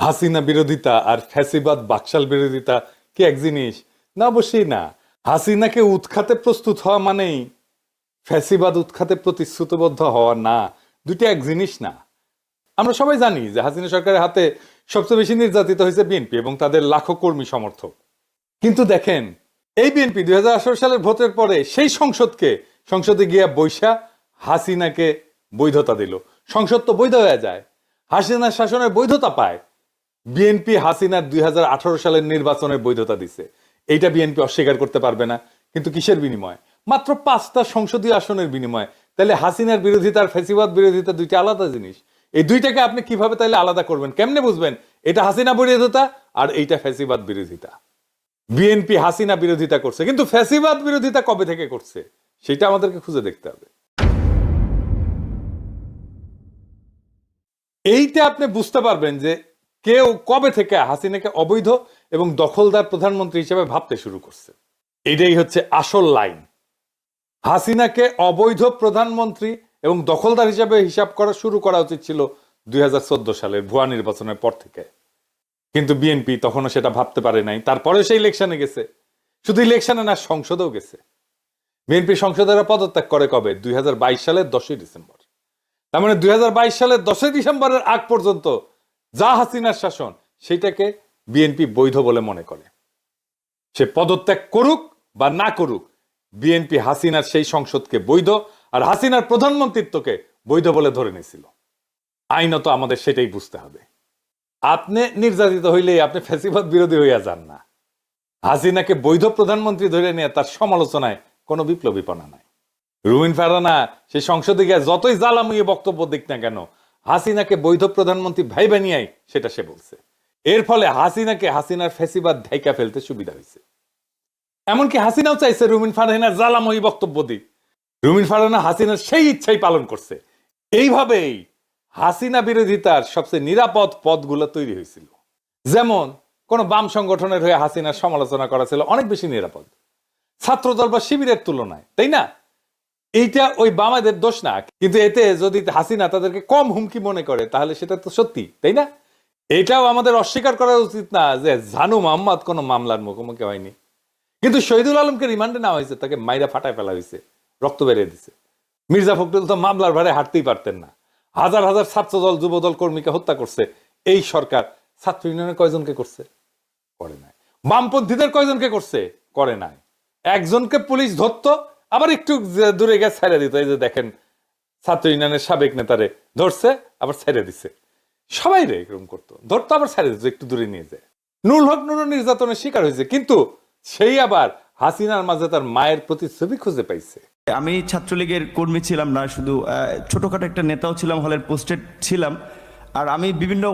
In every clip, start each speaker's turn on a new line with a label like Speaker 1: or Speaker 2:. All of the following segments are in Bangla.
Speaker 1: হাসিনা বিরোধিতা আর ফ্যাসিবাদ বাকশাল বিরোধিতা, কি এক জিনিস? না, অবশ্যই না। হাসিনাকে উৎখাতে প্রস্তুত হওয়া মানেই ফ্যাসিবাদ উৎখাতে প্রতিশ্রুতিবদ্ধ হওয়া না। দুটি এক জিনিস না। আমরা সবাই জানি যে হাসিনা সরকারের হাতে সবচেয়ে বেশি নির্যাতিত হয়েছে বিএনপি এবং তাদের লাখো কর্মী সমর্থক। কিন্তু দেখেন, এই বিএনপি দুই হাজার আঠারো সালের ভোটের পরে সেই সংসদকে, সংসদে গিয়া বৈশা হাসিনাকে বৈধতা দিল। সংসদ তো বৈধ হয়ে যায়। হাসিনার শাসনের বৈধতা পায়। বিএনপি হাসিনার দুই সালের নির্বাচনের বৈধতা দিছে। এইটা বিএনপি অস্বীকার করতে পারবে না, কিন্তু কিসের বিনিময়? মাত্র পাঁচটা সংসদীয় আসনের বিনিময়। তাহলে হাসিনার বিরোধিতা আর ফেসিবাদ বিরোধিতা দুইটা আলাদা জিনিস। এই দুইটাকে আপনি কীভাবে তাহলে আলাদা করবেন? কেমনে বুঝবেন? এটা হাসিনা বিরোধিতা আর এইটা ফেসিবাদ বিরোধিতা। বিএনপি হাসিনা বিরোধিতা করছে, কিন্তু ফ্যাসিবাদ বিরোধিতা কবে থেকে করছে? সেটা আমাদেরকে খুঁজে দেখতে হবে। এইটা আপনি বুঝতে পারবেন যে কেউ কবে থেকে হাসিনাকে অবৈধ এবং দখলদার প্রধানমন্ত্রী হিসেবে ভাবতে শুরু করছে? এটাই হচ্ছে আসল লাইন। হাসিনাকে অবৈধ প্রধানমন্ত্রী এবং দখলদার হিসাবে হিসাব করা শুরু করা উচিত ছিল দুই সালের ভুয়া নির্বাচনের পর থেকে। কিন্তু বিএনপি তখনও সেটা ভাবতে পারে নাই। তারপরে সে ইলেকশনে গেছে। শুধু ইলেকশনে না, সংসদেও গেছে। বিএনপি সংসদেরা পদত্যাগ করে কবে? দুই হাজার বাইশ সালের দশই ডিসেম্বর। তার মানে দুই হাজার বাইশ সালের দশই ডিসেম্বরের আগ পর্যন্ত যা হাসিনার শাসন সেটাকে বিএনপি বৈধ বলে মনে করে। সে পদত্যাগ করুক বা না করুক, বিএনপি হাসিনার সেই সংসদকে বৈধ আর হাসিনার প্রধানমন্ত্রিত্বকে বৈধ বলে ধরে নিয়েছিল। আইনত আমাদের সেটাই বুঝতে হবে। আপনি নির্যাতিত হইলেই আপনি ফ্যাসিবাদ বিরোধী হইয়া যান না। হাসিনাকে বৈধ প্রধানমন্ত্রী ধরে নিয়ে তার সমালোচনায় কোনো বিপ্লবীপনা নাই। রুমিন ফারানা সে সংসদে গিয়ে যতই জ্বালামুয়ে বক্তব্য দিক না কেন হাসিনাকে বৈধ প্রধানমন্ত্রী ভাই বানিয়াই সেটা সে বলছে। এর ফলে হাসিনাকে হাসিনার ফেসিবাদ ঢাইকা ফেলতে সুবিধা হয়েছে। এমনকি হাসিনাও চাইছে রুমিন ফারহানার জ্বালাময়ী বক্তব্য দিক। রুমিন ফারহানা হাসিনার সেই ইচ্ছাই পালন করছে। এইভাবেই হাসিনা বিরোধিতার সবচেয়ে নিরাপদ পদগুলো তৈরি হয়েছিল। যেমন, কোন বাম সংগঠনের হয়ে হাসিনার সমালোচনা করা ছিল অনেক বেশি নিরাপদ। ছাত্রদল বা শিবিরের তুলনায়, তাই না? এইটা ওই বামাদের দোষ না। কিন্তু এতে যদি হাসিনা তাদেরকে কম হুমকি মনে করে, তাহলে সেটা তো সত্যি, তাই না? এটাও আমাদের অস্বীকার করা উচিত না যে জানু মোহাম্মদ কোনো মামলার মুখোমুখি হয়নি। কিন্তু শহীদুল আলমকে রিমান্ডে নেওয়া হয়েছে, তাকে মাইরা ফাটায় ফেলা হয়েছে, রক্ত বেরিয়ে দিছে। মির্জা ফখরুল তো মামলার ভারে হাঁটতেই পারতেন না। হাজার হাজার ছাত্র ছাত্রদল, যুবদল কর্মীকে হত্যা করছে। এই সরকার ছাত্র ইউনিয়নের কয়জনকে করছে? করে নাই। বামপন্থীদের কয়জনকে করছে? করে নাই। একজনকে পুলিশ ধরতো আবার একটু দূরে গিয়ে ছেড়ে দিত। এই যে দেখেন, ছাত্র ইউনিয়নের সাবেক নেতারে ধরছে, আবার ছেড়ে দিছে। সবাই রে এরকম করতো। ধরতো, আবার ছেড়ে দিত একটু দূরে নিয়ে যায়। নুল হক নুর নির্যাতনের শিকার হয়েছে, কিন্তু সেই আবার হাসিনার মাঝে তার মায়ের প্রতিচ্ছবি খুঁজে পাইছে।
Speaker 2: আমি ছাত্রলীগের কর্মী ছিলাম না, শুধু ছোটখাটো একটা নেতাও ছিলাম, হলের পোস্টেড ছিলাম। আর আমি বিভিন্ন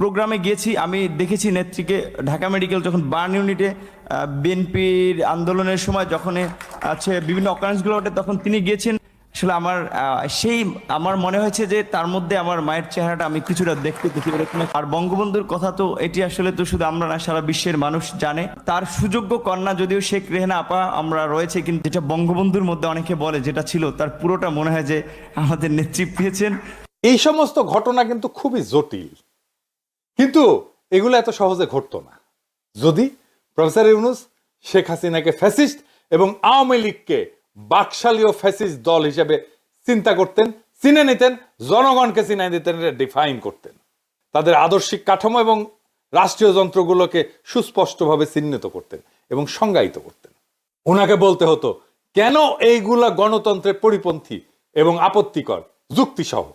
Speaker 2: প্রোগ্রামে গিয়েছি, আমি দেখেছি নেত্রীকে ঢাকা মেডিকেল যখন বার্ন ইউনিটে বিএনপির আন্দোলনের সময় যখন আছে, বিভিন্ন অকারেন্সগুলো ওঠে তখন তিনি গিয়েছেন। আসলে আমার সেই, আমার মনে হয়েছে যে তার মধ্যে আমার মায়ের চেহারাটা আমি কিছুটা দেখতে দেখি আর বঙ্গবন্ধুর কথা তো, এটি আসলে তো শুধু আমরা না, সারা বিশ্বের মানুষ জানে। তার সুযোগ্য কন্যা যদিও শেখ রেহনা আপা, আমরা রয়েছে, কিন্তু যেটা বঙ্গবন্ধুর মধ্যে অনেকে বলে, যেটা ছিল, তার পুরোটা মনে হয় যে আমাদের নেত্রী পেয়েছেন।
Speaker 1: এই সমস্ত ঘটনা কিন্তু খুবই জটিল। কিন্তু এগুলো এত সহজে ঘটতো না। যদি প্রফেসর ইউনুস, শেখ হাসিনাকে ফ্যাসিস্ট এবং আওয়ামী লীগকে বাকশালীয় ফ্যাসিস্ট দল হিসেবে চিন্তা করতেন, চিনে নিতেন, জনগণকে চিনে দিতেন ডিফাইন করতেন। তাদের আদর্শিক কাঠামো এবং রাষ্ট্রীয় যন্ত্রগুলোকে সুস্পষ্টভাবে চিহ্নিত করতেন এবং সংজ্ঞায়িত করতেন। ওনাকে বলতে হতো, কেন এইগুলা গণতন্ত্রের পরিপন্থী এবং আপত্তিকর? যুক্তিসহ।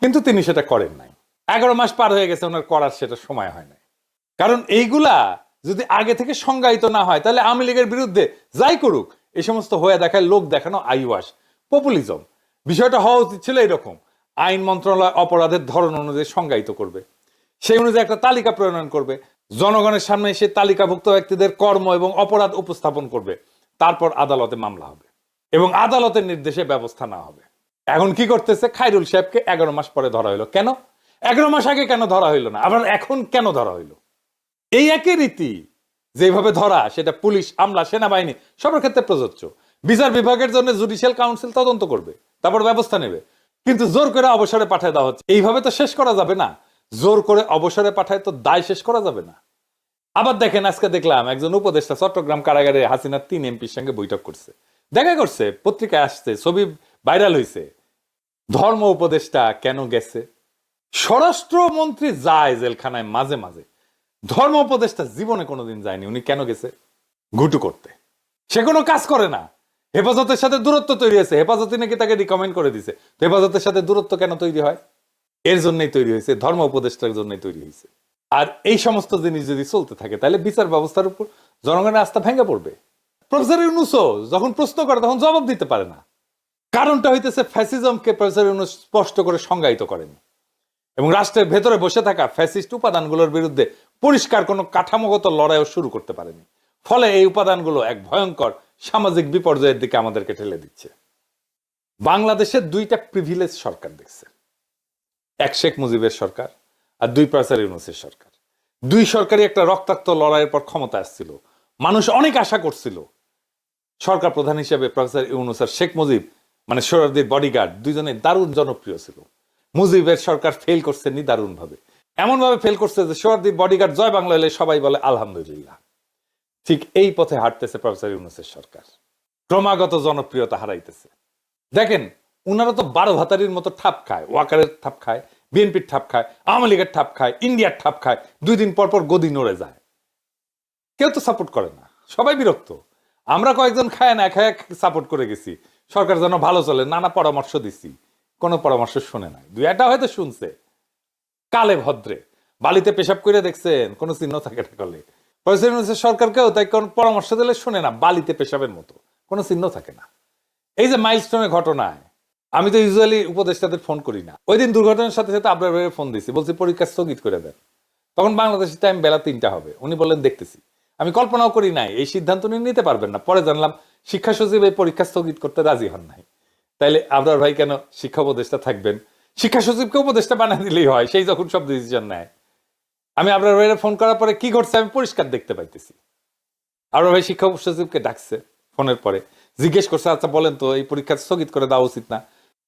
Speaker 1: কিন্তু তিনি সেটা করেন নাই। এগারো মাস পার হয়ে গেছে, ওনার করার সেটা সময় হয় নাই। কারণ এইগুলা যদি আগে থেকে সংজ্ঞায়িত না হয়, তাহলে আওয়ামী লীগের বিরুদ্ধে যাই করুক, এই সমস্ত হয়ে দেখায়, লোক দেখানো আইওয়াস পপুলিজম বিষয়টা হওয়া উচিত ছিল এরকম, আইন মন্ত্রণালয় অপরাধের ধরন অনুযায়ী সংজ্ঞায়িত করবে। সেই অনুযায়ী একটা তালিকা প্রণয়ন করবে। জনগণের সামনে সে তালিকাভুক্ত ব্যক্তিদের কর্ম এবং অপরাধ উপস্থাপন করবে। তারপর আদালতে মামলা হবে এবং আদালতের নির্দেশে ব্যবস্থা না হবে। এখন কি করতেছে? খাইরুল সাহেবকে এগারো মাস পরে ধরা হইল কেন? এগারো মাস আগে কেন ধরা হইল না? আবার এখন কেন ধরা হইল? এই একই রীতি যেভাবে ধরা, সেটা পুলিশ, আমলা, সেনাবাহিনী, সবার ক্ষেত্রে প্রযোজ্য। বিচার বিভাগের জন্য জুডিশিয়াল কাউন্সিল তদন্ত করবে, তারপর ব্যবস্থা নেবে। কিন্তু জোর করে অবসরে পাঠিয়ে দেওয়া হচ্ছে। এইভাবে তো শেষ করা যাবে না। জোর করে অবসরে পাঠায় তো দায় শেষ করা যাবে না। আবার দেখেন, আজকে দেখলাম একজন উপদেষ্টা চট্টগ্রাম কারাগারে হাসিনার তিন এমপির সঙ্গে বৈঠক করছে। দেখা করছে, পত্রিকায় আসছে, ছবি ভাইরাল হয়েছে ধর্ম উপদেষ্টা কেন গেছে? স্বরাষ্ট্রমন্ত্রী যায় জেলখানায় মাঝে মাঝে। ধর্ম উপদেষ্টা জীবনে কোনোদিন যায়নি। উনি কেন গেছে? ঘুটু করতে। সে কোনো কাজ করে না। হেফাজতের সাথে দূরত্ব তৈরি হয়েছে। হেফাজতে নাকি তাকে রিকমেন্ড করে দিছে। তো হেফাজতের সাথে দূরত্ব কেন তৈরি হয়? এর জন্যই তৈরি হয়েছে, ধর্ম উপদেষ্টার জন্যই তৈরি হয়েছে। আর এই সমস্ত জিনিস যদি চলতে থাকে, তাহলে বিচার ব্যবস্থার উপর জনগণের আস্থা ভেঙে পড়বে। প্রফেসর ইউনুসও যখন প্রশ্ন করে, তখন জবাব দিতে পারে না। কারণটা হইতেছে, ফ্যাসিজমকে প্রফেসর ইউনুস স্পষ্ট করে সংজ্ঞায়িত করেন এবং রাষ্ট্রের ভেতরে বসে থাকা ফ্যাসিস্ট উপাদানগুলোর বিরুদ্ধে পরিষ্কার কোনো কাঠামোগত লড়াইও শুরু করতে পারেনি। ফলে এই উপাদানগুলো এক ভয়ঙ্কর সামাজিক বিপর্যয়ের দিকে আমাদেরকে ঠেলে দিচ্ছে। বাংলাদেশের দুইটা প্রিভিলেজ সরকার দেখছে। এক শেখ মুজিবের সরকার আর দুই প্রফেসর ইউনুসের সরকার। দুই সরকারই একটা রক্তাক্ত লড়াইয়ের পর ক্ষমতা আসছিল। মানুষ অনেক আশা করছিল। সরকার প্রধান হিসেবে প্রফেসর ইউনুস আর শেখ মুজিব মানে সোহরাদির বডিগার্ড দুইজনে দারুণ জনপ্রিয় ছিল। মুজিবের সরকার ফেল করছে নি দারুণ ভাবে এমন ভাবে ফেল করছে যে সোহরাদির বডিগার্ড জয় বাংলা এলে সবাই বলে, আলহামদুলিল্লাহ। ঠিক এই পথে হাঁটতেছে প্রফেসর ইউনুসের সরকার। ক্রমাগত জনপ্রিয়তা হারাইতেছে। দেখেন, উনারা তো বারো ভাতারির মতো ঠাপ খায়, ওয়াকারের ঠাপ খায়, বিএনপির ঠাপ খায়, আওয়ামী লীগের ঠাপ খায়, ইন্ডিয়ার ঠাপ খায়, দুই দিন পর পর গদি নড়ে যায়। কেউ তো সাপোর্ট করে না। সবাই বিরক্ত। আমরা কয়েকজন খায় না, খায় সাপোর্ট করে গেছি। সরকার যেন ভালো চলে, নানা পরামর্শ দিছি। কোনো পরামর্শ শুনে নাই। দুই একটা হয়তো শুনছে। কালে ভদ্রে। বালিতে পেশাব করে দেখছেন, কোনো চিহ্ন থাকে না কলে। প্রফেসর ইউনূসের সরকারকেও, তাই কোন পরামর্শ দিলে শুনে না, বালিতে পেশাবের মতো, কোনো চিহ্ন থাকে না। এই যে মাইলস্টোনের ঘটনায়, আমি তো ইউজুয়ালি উপদেষ্টাদের ফোন করি না। ওই দিন দুর্ঘটনার সাথে সাথে আপনার ফোন দিছি, বলছি, পরীক্ষা স্থগিত করে দেন। তখন বাংলাদেশের টাইম বেলা তিনটা হবে, উনি বললেন, দেখতেছি। আমি কল্পনাও করি নাই, এই সিদ্ধান্ত উনি নিতে পারবেন না। পরে জানলাম, শিক্ষা সচিব এই পরীক্ষা স্থগিত করতে রাজি হন নাই। তাইলে আবরার ভাই কেন শিক্ষা উপদেষ্টা থাকবেন? শিক্ষা সচিবকে উপদেষ্টা বানিয়ে দিলেই হয়, সেই যখন সব ডিসিশন নেয়। আমি আবরার ভাইয়ের ফোন করার পরে কি ঘটছে আমি পরিষ্কার দেখতে পাইতেছি। আবরার ভাই শিক্ষা সচিবকে ডাকছে ফোনের পরে। জিজ্ঞেস করছে আচ্ছা বলেন তো, এই পরীক্ষা স্থগিত করে দেওয়া উচিত না?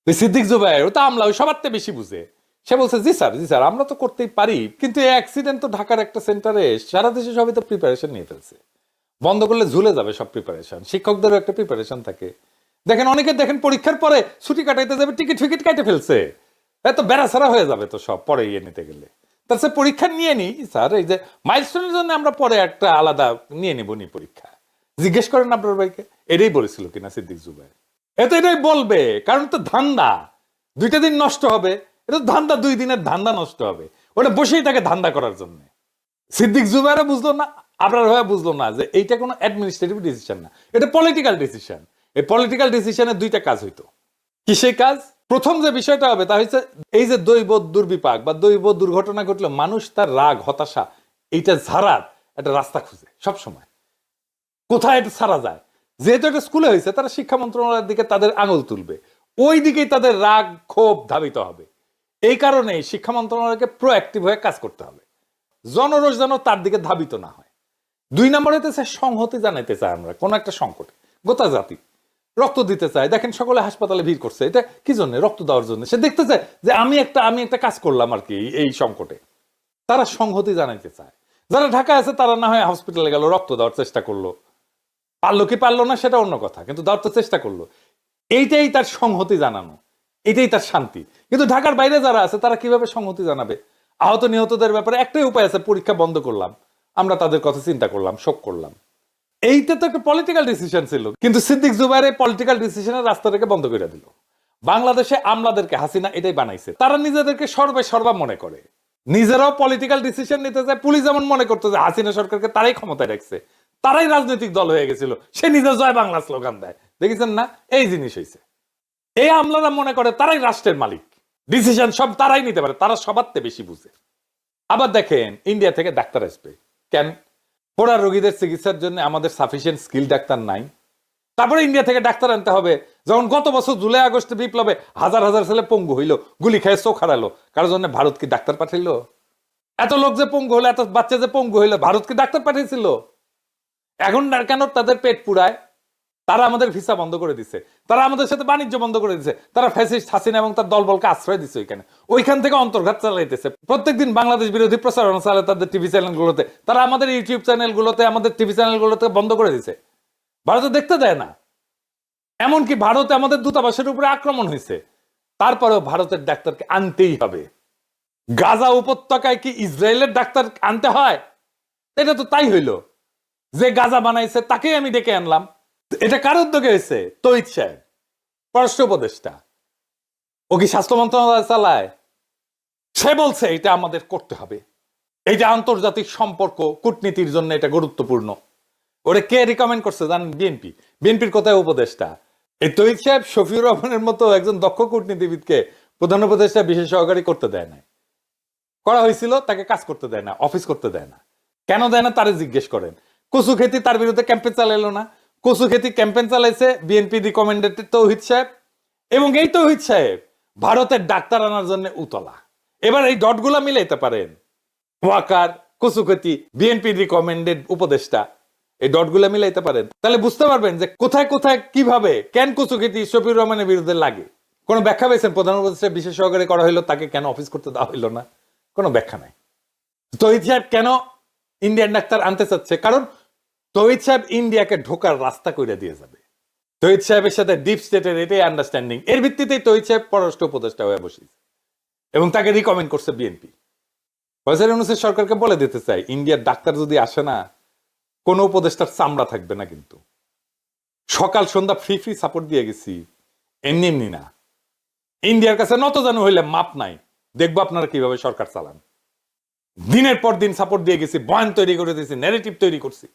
Speaker 1: সিদ্দিক জুবাইর, ও তো আমলা ওই সবার বেশি বুঝে। সে বলছে, জি স্যার জি স্যার, আমরা তো করতেই পারি, কিন্তু এই অ্যাক্সিডেন্ট তো ঢাকার একটা সেন্টারে সারা দেশে সবাই তো প্রিপারেশন নিয়ে ফেলছে। বন্ধ করলে ঝুলে যাবে সব প্রিপারেশন শিক্ষকদেরও একটা প্রিপারেশন থাকে। দেখেন, অনেকে দেখেন পরীক্ষার পরে ছুটি কাটাইতে যাবে টিকিট ফিকিট কাটে ফেলছে। এত বেড়াছাড়া হয়ে যাবে তো সব, পরে ইয়ে নিতে গেলে। তার সে পরীক্ষা নিয়ে নি স্যার, এই যে মাইলস্টোনের জন্য আমরা পরে একটা আলাদা নিয়ে নিব নি পরীক্ষা। জিজ্ঞেস করেন আপনার ভাইকে, এটাই বলেছিল কিনা সিদ্দিক জুবাই এ তো এটাই বলবে, কারণ তো ধান্দা। দুইটা দিন নষ্ট হবে, এটা ধান্দা, দুই দিনের ধান্দা নষ্ট হবে। ওটা বসেই থাকে ধান্দা করার জন্য। সিদ্দিক জুবাইরও বুঝলো না, আপনার ভাইয়া বুঝলো না যে এইটা কোনো অ্যাডমিনিস্ট্রেটিভ ডিসিশন না, এটা পলিটিক্যাল ডিসিশন এই পলিটিক্যাল ডিসিশনে দুইটা কাজ হইতো। কি সেই কাজ? প্রথম যে বিষয়টা হবে তা হচ্ছে এই যে দৈব দুর্বিপাক বা দৈব দুর্ঘটনা ঘটলে মানুষ তার রাগ, হতাশা, এইটা ঝাড়ার একটা রাস্তা খুঁজে সব সময়। কোথায় এটা ছাড়া যায়? যেহেতু এটা স্কুলে হয়েছে তারা শিক্ষা মন্ত্রণালয়ের দিকে তাদের আঙুল তুলবে। ওই দিকেই তাদের রাগ ক্ষোভ ধাবিত হবে। এই কারণে শিক্ষা মন্ত্রণালয়কে প্রোঅ্যাক্টিভ হয়ে কাজ করতে হবে। জনরোষ যেন তার দিকে ধাবিত না হয়। দুই নম্বর হইতেছে সংহতি জানাইতে চাই আমরা, কোন একটা সংকট। গোটা জাতি। রক্ত দিতে চায়। দেখেন সকলে হাসপাতালে ভিড় করছে। এটা কি জন্য? রক্ত দেওয়ার জন্য। সে দেখতে চায় যে আমি একটা আমি একটা কাজ করলাম আর কি এই সংকটে। তারা সংহতি জানাইতে চায়। যারা ঢাকায় আছে, তারা না হয় হসপিটালে গেল, রক্ত দেওয়ার চেষ্টা করল। পারল কি পারল না, সেটা অন্য কথা। কিন্তু দেওয়ার তো চেষ্টা করল। এইটাই তার সংহতি জানানো। এটাই তার শান্তি। কিন্তু ঢাকার বাইরে যারা আছে, তারা কীভাবে সংহতি জানাবে? আহত নিহতদের ব্যাপারে একটাই উপায় আছে, পরীক্ষা বন্ধ করলাম। আমরা তাদের কথা চিন্তা করলাম, শোক করলাম। এইটা তো একটা পলিটিক্যাল ডিসিশন ছিল। কিন্তু সিদ্দিক জুবাইর এই পলিটিক্যাল ডিসিশনের রাস্তাটাকে বন্ধ করে দিল। বাংলাদেশে আমলাদেরকে হাসিনা এটাই বানাইছে। তারা নিজেদেরকে সর্বে সর্বা মনে করে। নিজেরাও পলিটিক্যাল ডিসিশন নিতে যায় পুলিশ যেমন মনে করতো যে হাসিনা সরকারকে তারাই ক্ষমতায় রাখছে। তারাই রাজনৈতিক দল হয়ে গেছিল। সে নিজে জয় বাংলা স্লোগান দেয়। দেখেছেন না? এই জিনিস হয়েছে এই আমলারা মনে করে তারাই রাষ্ট্রের মালিক। ডিসিশন সব তারাই নিতে পারে। তারা সবার বেশি বুঝে। আবার দেখেন ইন্ডিয়া থেকে ডাক্তার আসবে। কেন? পোড়া রোগীদের চিকিৎসার জন্য আমাদের সাফিসিয়েন্ট স্কিল ডাক্তার নাই। তারপরে ইন্ডিয়া থেকে ডাক্তার আনতে হবে। যখন গত বছর জুলাই, আগস্টে বিপ্লবে হাজার হাজার ছেলে পঙ্গু হইল, গুলি খেয়ে চোখ হারালো। কারোর জন্য ভারত কি ডাক্তার পাঠাইলো? এত লোক যে পঙ্গু হলো, এত বাচ্চা যে পঙ্গু হইল, ভারত কি ডাক্তার পাঠিয়েছিল এখন কেন তাদের পেট পুরায় তারা আমাদের ভিসা বন্ধ করে দিছে। তারা আমাদের সাথে বাণিজ্য বন্ধ করে দিছে। তারা ফ্যাসিস্ট হাসিনা এবং তার দলবলকে আশ্রয় দিচ্ছে ওইখানে। ওইখান থেকে অন্তর্ঘাত চালাইতেছে। প্রত্যেকদিন বাংলাদেশ বিরোধী প্রচারণা চালায় তাদের টিভি চ্যানেলগুলোতে, তারা আমাদের ইউটিউব চ্যানেলগুলোতে, আমাদের টিভি চ্যানেলগুলোতে বন্ধ করে দিছে। ভারতে দেখতে দেয় না। এমনকি ভারতে আমাদের দূতাবাসের উপরে আক্রমণ হয়েছে তারপরেও ভারতের ডাক্তারকে আনতেই হবে। গাজা উপত্যকায় কি ইসরায়েলের ডাক্তার আনতে হয়? এটা তো তাই হইল। যে গাজা বানাইছে, তাকেই আমি ডেকে আনলাম। এটা কার উদ্যোগে হয়েছে? তৈত সাহেব, পররাষ্ট্র উপদেষ্টা। ও কি স্বাস্থ্য মন্ত্রণালয় চালায়? সে বলছে এটা আমাদের করতে হবে। এইটা আন্তর্জাতিক সম্পর্ক, কূটনীতির জন্য এটা গুরুত্বপূর্ণ। ওরে কে রিকমেন্ড করছে জানেন? বিএনপি বিএনপির কোথায় উপদেষ্টা? এই তৈত সাহেব শফিউর রহমানের মতো একজন দক্ষ কূটনীতিবিদকে প্রধান উপদেষ্টা বিশেষ সহকারী করতে দেয় না করা হয়েছিল, তাকে কাজ করতে দেয় না, অফিস করতে দেয় না। কেন দেয় না? তারে জিজ্ঞেস করেন। কচু খেতি তার বিরুদ্ধে ক্যাম্পেন চালাইলো না। কচু খেতি ক্যাম্পেন চালাইছে বিএনপি রিকমেন্ডেড তৌহিদ সাহেব এবং এই তৌহিদ সাহেব ভারতের ডাক্তার আনার জন্য উতলা। এবার এই ডটগুলা মিলাইতে পারেন। ওয়াকার, কচুখেতি, বিএনপি রিকমেন্ডেড উপদেষ্টা, এই ডটগুলা মিলাইতে পারেন। তাহলে বুঝতে পারবেন যে কোথায় কোথায় কীভাবে কেন কচুখেতি শফিউর রহমানের বিরুদ্ধে লাগে। কোনো ব্যাখ্যা পেয়েছেন? প্রধান উপদেষ্টা বিশেষ সহকারে করা হইল, তাকে কেন অফিস করতে দেওয়া হইল না? কোনো ব্যাখ্যা নাই। তহিদ সাহেব কেন ইন্ডিয়ান ডাক্তার আনতে চাচ্ছে? কারণ তহিদ সাহেব ইন্ডিয়াকে ঢোকার রাস্তা করে দিয়ে যাবে। তহিদ সাহেবের সাথে ডিপ স্টেটের এটাই আন্ডারস্ট্যান্ডিং এর ভিত্তিতেই তহিদ সাহেব পররাষ্ট্র উপদেষ্টা হয়ে বসেছে। এবং তাকে রিকমেন্ড করছে বিএনপি ফয়সাল ইউনুসের সরকারকে বলে দিতে চাই, ইন্ডিয়ার ডাক্তার যদি আসে না, কোনো উপদেষ্টার চামড়া থাকবে না কিন্তু। সকাল সন্ধ্যা ফ্রি ফ্রি সাপোর্ট দিয়ে গেছি, এমনি এমনি না। ইন্ডিয়ার কাছে নত জানু হইলে মাপ নাই। দেখব আপনারা কীভাবে সরকার চালান। দিনের পর দিন সাপোর্ট দিয়ে গেছি, বয়ান তৈরি করে দিয়েছি ন্যারেটিভ তৈরি করছি।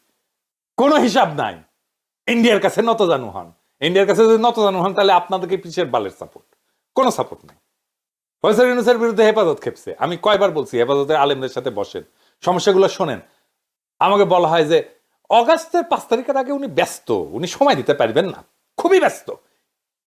Speaker 1: কোনো হিসাব নাই। ইন্ডিয়ার কাছে নত জানু হন। ইন্ডিয়ার কাছে যদি নত জানু হন, তাহলে আপনাদেরকে পিছের বালের সাপোর্ট কোনো সাপোর্ট নাই। ফয়সাল ইউনুসের বিরুদ্ধে হেফাজত খেপছে। আমি কয়বার বলছি, হেফাজতের আলেমদের সাথে বসেন। সমস্যাগুলো শোনেন। আমাকে বলা হয় যে, অগাস্টের পাঁচ তারিখের আগে উনি ব্যস্ত। উনি সময় দিতে পারবেন না। খুবই ব্যস্ত।